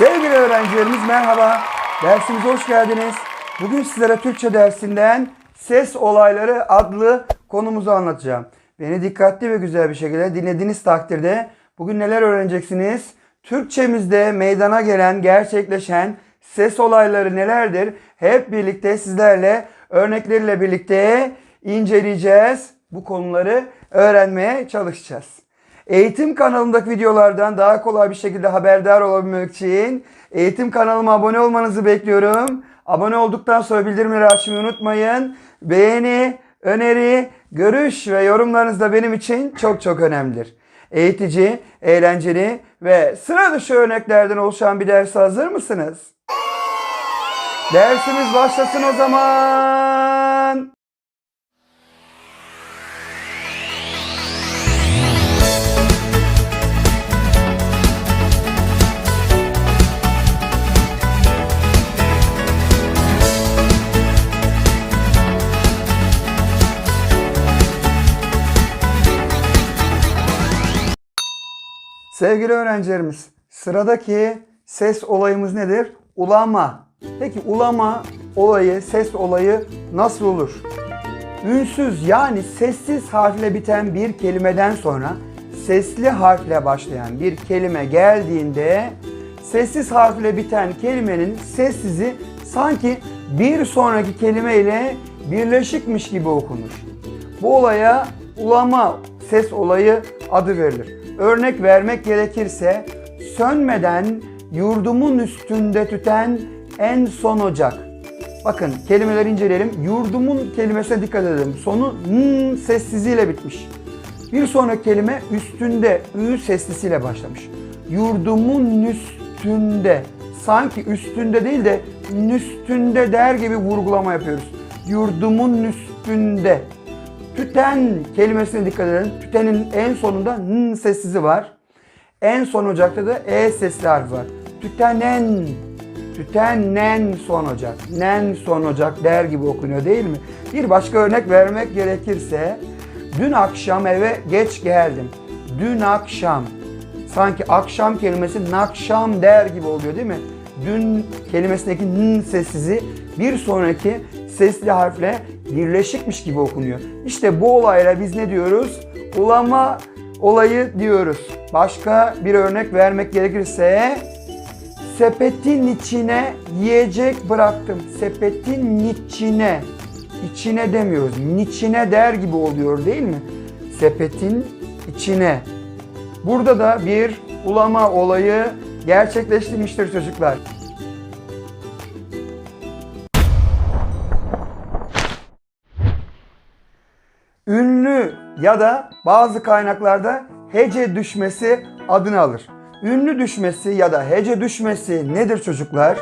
Sevgili öğrencilerimiz merhaba. Dersimize hoş geldiniz. Bugün sizlere Türkçe dersinden ses olayları adlı konumuzu anlatacağım. Beni dikkatli ve güzel bir şekilde dinlediğiniz takdirde bugün neler öğreneceksiniz? Türkçemizde meydana gelen, gerçekleşen ses olayları nelerdir? Hep birlikte sizlerle örnekleriyle birlikte inceleyeceğiz. Bu konuları öğrenmeye çalışacağız. Eğitim kanalımdaki videolardan daha kolay bir şekilde haberdar olabilmek için eğitim kanalıma abone olmanızı bekliyorum. Abone olduktan sonra bildirimleri açmayı unutmayın. Beğeni, öneri, görüş ve yorumlarınız da benim için çok çok önemlidir. Eğitici, eğlenceli ve sıra dışı örneklerden oluşan bir derse hazır mısınız? Dersimiz başlasın o zaman. Sevgili öğrencilerimiz, sıradaki ses olayımız nedir? Ulama. Peki ulama olayı, ses olayı nasıl olur? Ünsüz yani sessiz harfle biten bir kelimeden sonra sesli harfle başlayan bir kelime geldiğinde sessiz harfle biten kelimenin sessizi sanki bir sonraki kelime ile birleşikmiş gibi okunur. Bu olaya ulama ses olayı adı verilir. Örnek vermek gerekirse sönmeden yurdumun üstünde tüten en son ocak. Bakın kelimeleri inceleyelim. Yurdumun kelimesine dikkat edelim. Sonu n sessizliğiyle bitmiş. Bir sonraki kelime üstünde ü seslisiyle başlamış. Yurdumun üstünde. Sanki üstünde değil de üstünde der gibi vurgulama yapıyoruz. Yurdumun üstünde. Tüten kelimesine dikkat edelim. Tütenin en sonunda n sessizi var. En son ocakta da e sesli harfi var. Tütenen, tütenen son ocak, nen son ocak der gibi okunuyor değil mi? Bir başka örnek vermek gerekirse, dün akşam eve geç geldim. Dün akşam. Sanki akşam kelimesi nakşam der gibi oluyor değil mi? Dün kelimesindeki n sessizi bir sonraki sesli harfle birleşikmiş gibi okunuyor. İşte bu olayla biz ne diyoruz? Ulama olayı diyoruz. Başka bir örnek vermek gerekirse sepetin içine yiyecek bıraktım. Sepetin içine. içine demiyoruz. Niçine der gibi oluyor değil mi? Sepetin içine. Burada da bir ulama olayı gerçekleştirmiştir çocuklar. Ya da bazı kaynaklarda hece düşmesi adını alır. Ünlü düşmesi ya da hece düşmesi nedir çocuklar?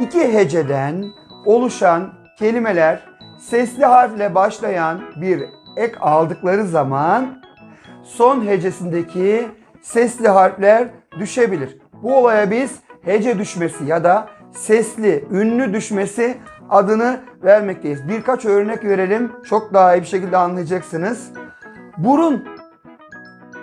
İki heceden oluşan kelimeler sesli harfle başlayan bir ek aldıkları zaman son hecesindeki sesli harfler düşebilir. Bu olaya biz hece düşmesi ya da sesli, ünlü düşmesi adını vermekteyiz. Birkaç örnek verelim. Çok daha iyi bir şekilde anlayacaksınız. Burun.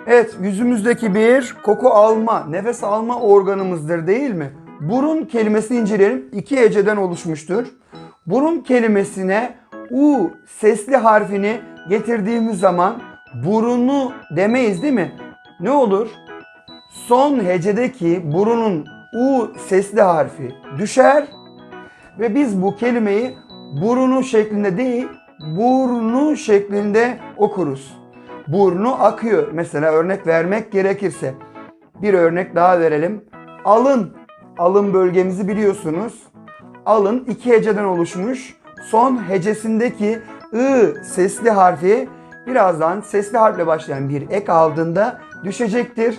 Evet, yüzümüzdeki bir koku alma, nefes alma organımızdır değil mi? Burun kelimesini inceleyelim. İki heceden oluşmuştur. Burun kelimesine u sesli harfini getirdiğimiz zaman burunu demeyiz değil mi? Ne olur? Son hecedeki burunun u sesli harfi düşer ve biz bu kelimeyi burunu şeklinde değil, burnu şeklinde okuruz. Burnu akıyor. Mesela örnek vermek gerekirse. Bir örnek daha verelim. Alın. Alın bölgemizi biliyorsunuz. Alın iki heceden oluşmuş. Son hecesindeki ı sesli harfi birazdan sesli harfle başlayan bir ek aldığında düşecektir.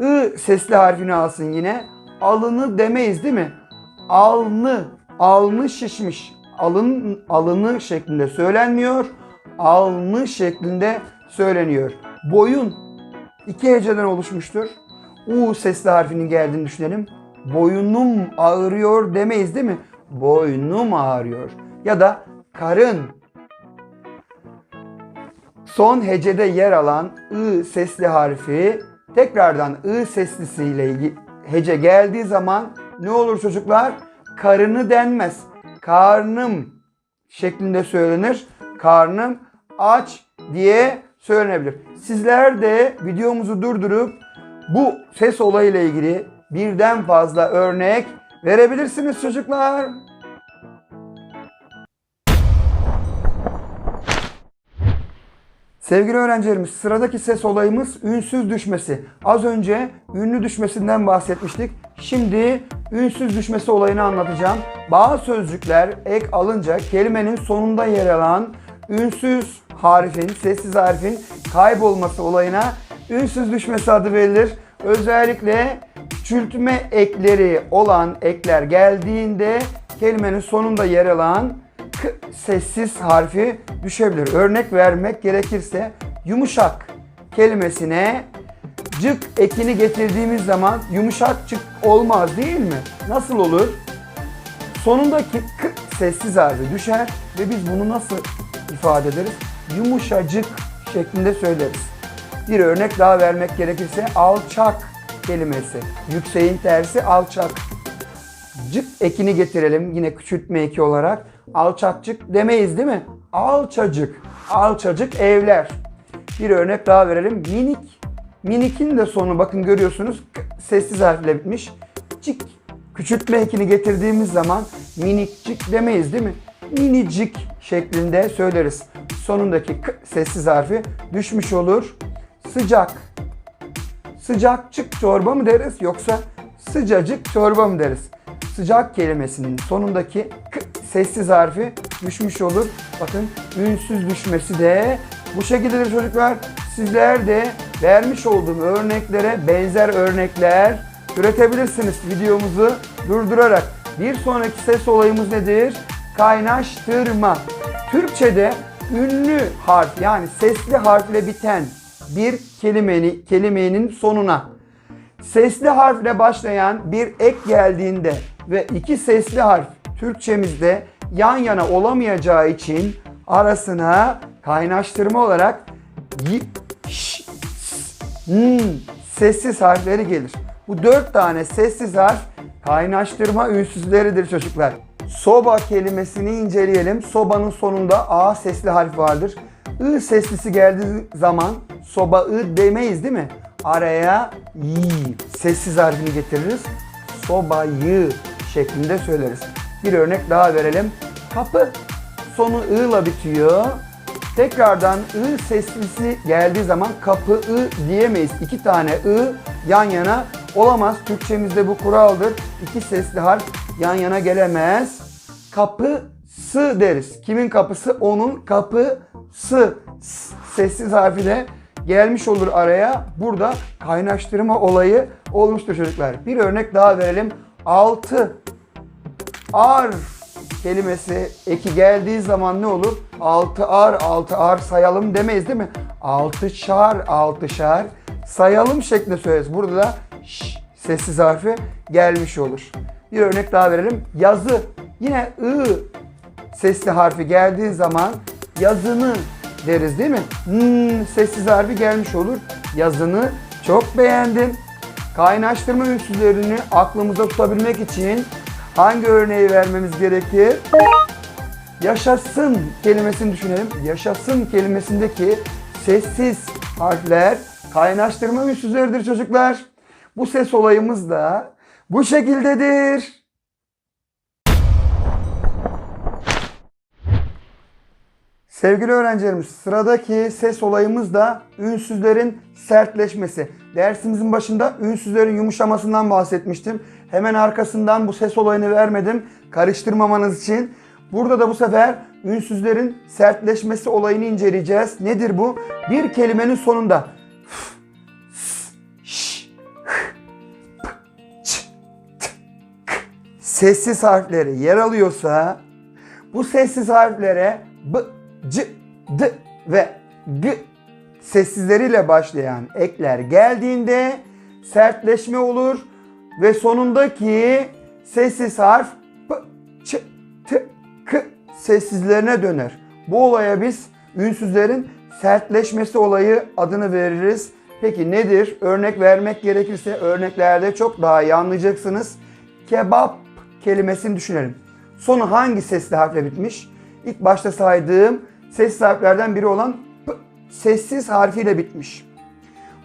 I sesli harfini alsın yine. Alını demeyiz değil mi? Alnı, alnı şişmiş. Alın, alını şeklinde söylenmiyor. Alnı şeklinde söyleniyor. Boyun iki heceden oluşmuştur. U sesli harfinin geldiğini düşünelim. Boynum ağrıyor demeyiz değil mi? Boynum ağrıyor. Ya da karın. Son hecede yer alan ı sesli harfi tekrardan ı seslisiyle hece geldiği zaman ne olur çocuklar? Karını denmez. Karnım şeklinde söylenir. Karnım aç diye söylenebilir. Sizler de videomuzu durdurup bu ses olayıyla ilgili birden fazla örnek verebilirsiniz çocuklar. Sevgili öğrencilerimiz sıradaki ses olayımız ünsüz düşmesi. Az önce ünlü düşmesinden bahsetmiştik. Şimdi ünsüz düşmesi olayını anlatacağım. Bazı sözcükler ek alınca kelimenin sonunda yer alan ünsüz harfin, sessiz harfin kaybolması olayına ünsüz düşmesi adı verilir. Özellikle küçültme ekleri olan ekler geldiğinde kelimenin sonunda yer alan k sessiz harfi düşebilir. Örnek vermek gerekirse yumuşak kelimesine cık ekini getirdiğimiz zaman yumuşak cık olmaz değil mi? Nasıl olur? Sonundaki k sessiz harfi düşer ve biz bunu nasıl ifade ederiz? Yumuşacık şeklinde söyleriz. Bir örnek daha vermek gerekirse alçak kelimesi. Yükseğin tersi alçak. Cık ekini getirelim yine küçültme eki olarak. Alçakçık demeyiz değil mi? Alçacık. Alçacık evler. Bir örnek daha verelim. Minik. Minikin de sonu bakın görüyorsunuz sessiz harfle bitmiş. Cik. Küçültme ekini getirdiğimiz zaman minikcik demeyiz değil mi? Minicik şeklinde söyleriz. Sonundaki k sessiz harfi düşmüş olur. Sıcak. Sıcakçık çorba mı deriz yoksa sıcacık çorba mı deriz? Sıcak kelimesinin sonundaki k sessiz harfi düşmüş olur. Bakın ünsüz düşmesi de bu şekildedir çocuklar. Sizler de vermiş olduğum örneklere benzer örnekler üretebilirsiniz videomuzu durdurarak. Bir sonraki ses olayımız nedir? Kaynaştırma. Türkçe'de ünlü harf yani sesli harfle biten bir kelimenin, kelimenin sonuna sesli harfle başlayan bir ek geldiğinde ve iki sesli harf Türkçemizde yan yana olamayacağı için arasına kaynaştırma olarak y, ş, s, n sessiz harfleri gelir. Bu dört tane sessiz harf kaynaştırma ünsüzleridir çocuklar. Soba kelimesini inceleyelim. Sobanın sonunda A sesli harf vardır. I seslisi geldiği zaman soba I demeyiz değil mi? Araya y sessiz harfini getiririz. Sobayı şeklinde söyleriz. Bir örnek daha verelim. Kapı sonu I ile bitiyor. Tekrardan I seslisi geldiği zaman kapı I diyemeyiz. İki tane I yan yana olamaz. Türkçemizde bu kuraldır. İki sesli harf yan yana gelemez. Kapısı deriz. Kimin kapısı? Onun kapısı. Sessiz harfiyle gelmiş olur araya. Burada kaynaştırma olayı olmuştur çocuklar. Bir örnek daha verelim. Altı ar kelimesi eki geldiği zaman ne olur? Altı ar, altı ar sayalım demeyiz değil mi? Altı şar, altı şar sayalım şeklinde söyleriz. Burada da ş sessiz harfi gelmiş olur. Bir örnek daha verelim. Yazı. Yine ı sesli harfi geldiği zaman yazını deriz değil mi? Hmm, sessiz harfi gelmiş olur. Yazını çok beğendim. Kaynaştırma ünsüzlerini aklımızda tutabilmek için hangi örneği vermemiz gerekir? Yaşasın kelimesini düşünelim. Yaşasın kelimesindeki sessiz harfler kaynaştırma ünsüzleridir çocuklar. Bu ses olayımız da bu şekildedir. Sevgili öğrencilerimiz sıradaki ses olayımız da ünsüzlerin sertleşmesi. Dersimizin başında ünsüzlerin yumuşamasından bahsetmiştim. Hemen arkasından bu ses olayını vermedim karıştırmamanız için. Burada da bu sefer ünsüzlerin sertleşmesi olayını inceleyeceğiz. Nedir bu? Bir kelimenin sonunda s, ş, ç, k sessiz harfleri yer alıyorsa bu sessiz harflere b, c, d ve g sessizleriyle başlayan ekler geldiğinde sertleşme olur ve sonundaki sessiz harf p, ç, t, k sessizlerine döner. Bu olaya biz ünsüzlerin sertleşmesi olayı adını veririz. Peki nedir? Örnek vermek gerekirse örneklerde çok daha iyi anlayacaksınız. kebap kelimesini düşünelim. Sonu hangi sesli harfle bitmiş? İlk başta saydığım sesli harflerden biri olan p sessiz harfiyle bitmiş.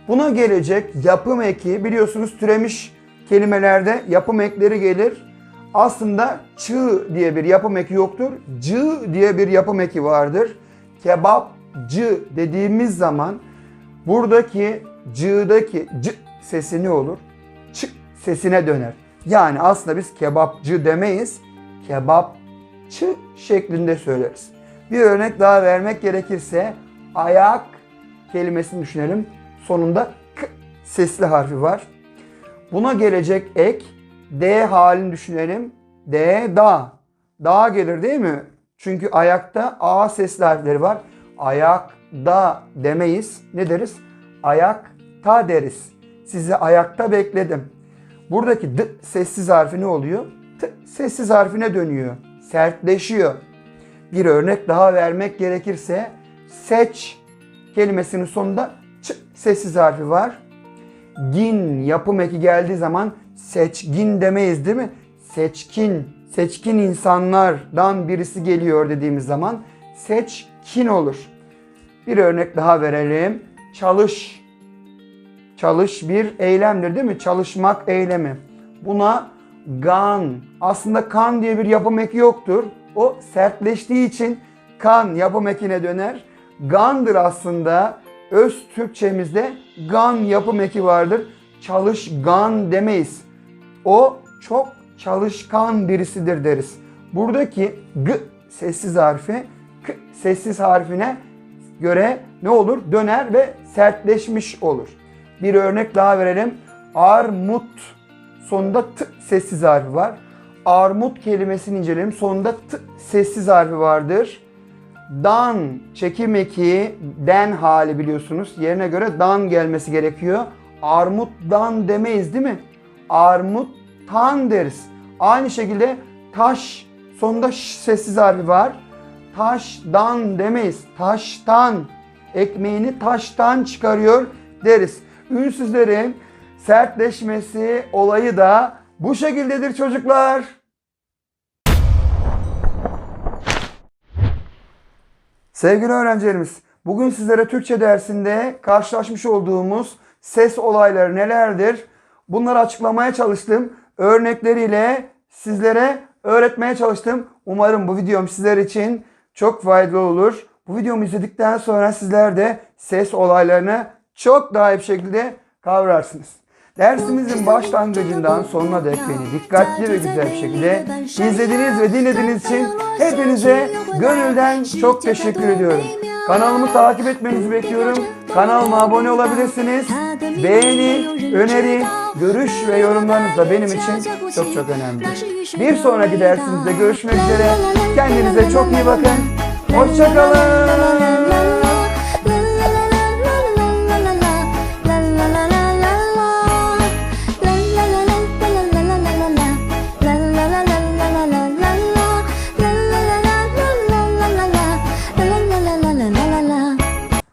Buna gelecek yapım eki biliyorsunuz türemiş kelimelerde yapım ekleri gelir. Aslında çı diye bir yapım eki yoktur. Cı diye bir yapım eki vardır. Kebapcı dediğimiz zaman buradaki cı'daki c sesi ne olur? Ç sesine döner. Yani aslında biz kebapçı demeyiz. Kebapçı şeklinde söyleriz. Bir örnek daha vermek gerekirse ayak kelimesini düşünelim. Sonunda k sesli harfi var. Buna gelecek ek D halini düşünelim. D da. Da gelir değil mi? Çünkü ayakta A sesli harfleri var. Ayakta demeyiz. Ne deriz? Ayakta deriz. Sizi ayakta bekledim. Buradaki d sessiz harfi ne oluyor? T sessiz harfine dönüyor. Sertleşiyor. Bir örnek daha vermek gerekirse seç kelimesinin sonunda ç sessiz harfi var. Gin yapım eki geldiği zaman seçgin demeyiz değil mi? Seçkin, seçkin insanlardan birisi geliyor dediğimiz zaman seçkin olur. Bir örnek daha verelim. Çalış. Çalış bir eylemdir değil mi? Çalışmak eylemi. Buna gan. Aslında kan diye bir yapım eki yoktur. O sertleştiği için kan yapım ekine döner. Gandır aslında. Öz Türkçemizde gan yapım eki vardır. Çalışgan demeyiz. O çok çalışkan birisidir deriz. Buradaki g sessiz harfi k sessiz harfine göre ne olur? Döner ve sertleşmiş olur. Bir örnek daha verelim. Armut sonunda t sessiz harfi var. Armut kelimesini inceleyelim. Sonunda t sessiz harfi vardır. Dan çekim eki den hali biliyorsunuz. Yerine göre dan gelmesi gerekiyor. Armut dan demeyiz değil mi? Armut tan deriz. Aynı şekilde taş sonunda ş sessiz harfi var. Taştan demeyiz. Taştan. Ekmeğini taştan çıkarıyor deriz. Ünsüzlerin sertleşmesi olayı da bu şekildedir çocuklar. Sevgili öğrencilerimiz, bugün sizlere Türkçe dersinde karşılaşmış olduğumuz ses olayları nelerdir? Bunları açıklamaya çalıştım. Örnekleriyle sizlere öğretmeye çalıştım. Umarım bu videom sizler için çok faydalı olur. Bu videomu izledikten sonra sizler de ses olaylarını çok daha iyi bir şekilde kavrarsınız. Dersimizin başlangıcından sonuna dek beni dikkatli ve güzel bir şekilde izlediğiniz ve dinlediğiniz için hepinize gönülden çok teşekkür ediyorum. Kanalımı takip etmenizi bekliyorum. Kanalıma abone olabilirsiniz. Beğeni, öneri, görüş ve yorumlarınız da benim için çok çok önemli. Bir sonraki dersimizde görüşmek üzere. Kendinize çok iyi bakın. Hoşçakalın.